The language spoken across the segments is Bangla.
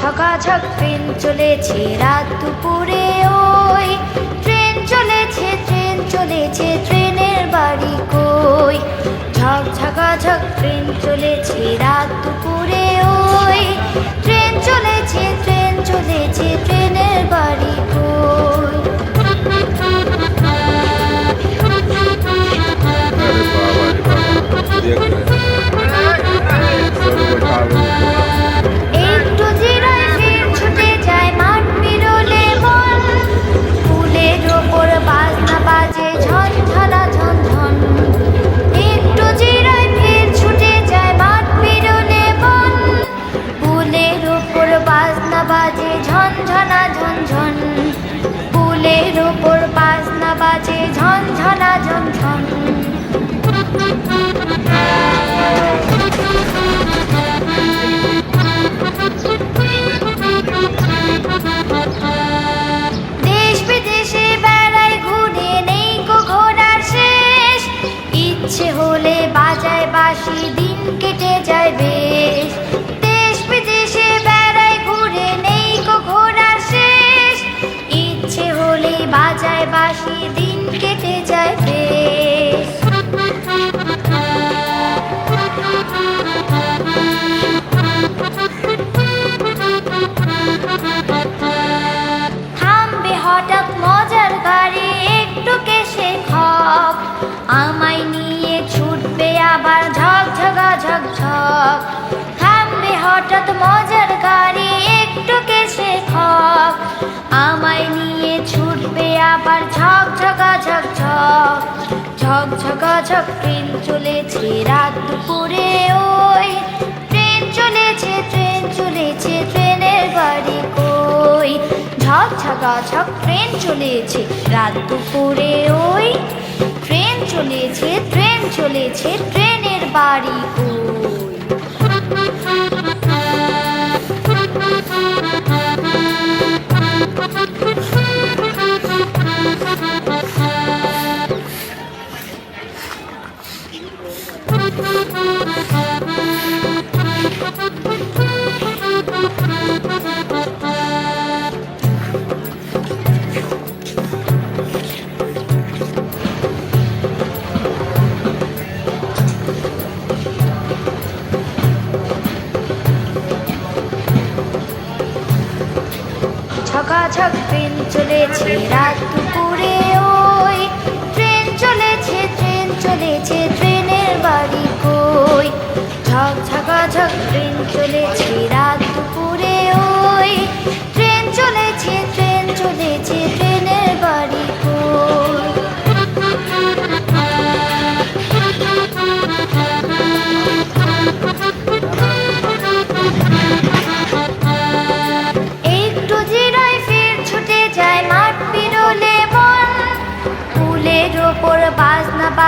ঝকাঝক ট্রেন চলেছে রাত দুপুরে, ওই ট্রেন চলেছে ট্রেন চলেছে, ট্রেনের বাড়ি কই? ঝক ট্রেন চলেছে রাত দুপুরে বাজে ঝন ঝনা ঝন ঝন দেশ বিদেশে বেড়ায় ঘুরে নেই গো ঘোরার শেষ। ইচ্ছে হলে বাজায় বাসি দিন কেটে যায় বেশ। হঠাৎ মজার গাড়ি একটু কেসে খপ আমায় নিয়ে ছুটবে আবার ঝক ঝগা ঝক ঝক। থামবে হঠাৎ মজার গাড়ি একটু কেসে খপ আমায় নিয়ে ছুটবে আবার ঝক ঝগা ঝক। ঝক ঝক ঝক, ট্রেন চলেছে রাত দুপুরে ওই ঝক ঝকা ট্রেন চলেছে। রাত দুপুরে ওই ট্রেন চলেছে ট্রেন চলেছে ট্রেনের বাড়ি কই। ট্রেন চলেছে, রাত দুপুরে ওই। ট্রেন চলেছে ট্রেন চলেছে, ট্রেনের বাড়ি কই? ঝক ঝকাঝক ট্রেন চলেছে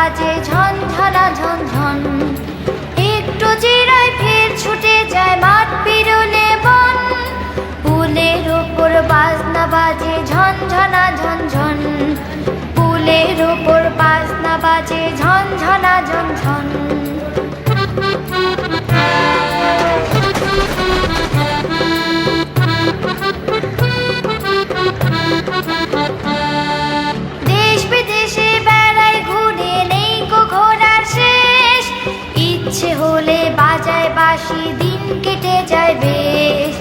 বাজে ঝন ঝনঝন ঝন একটু জিরায় ফের ছুটে যায় মাঠ পিরুলে বন। ফুলের ওপর বাজনা বাজে ঝন ঝনা ঝন ঝন। ফুলের ওপর বাজনা বাজে ঝন বাজায় বাসি দিন কেটে যায় বেশ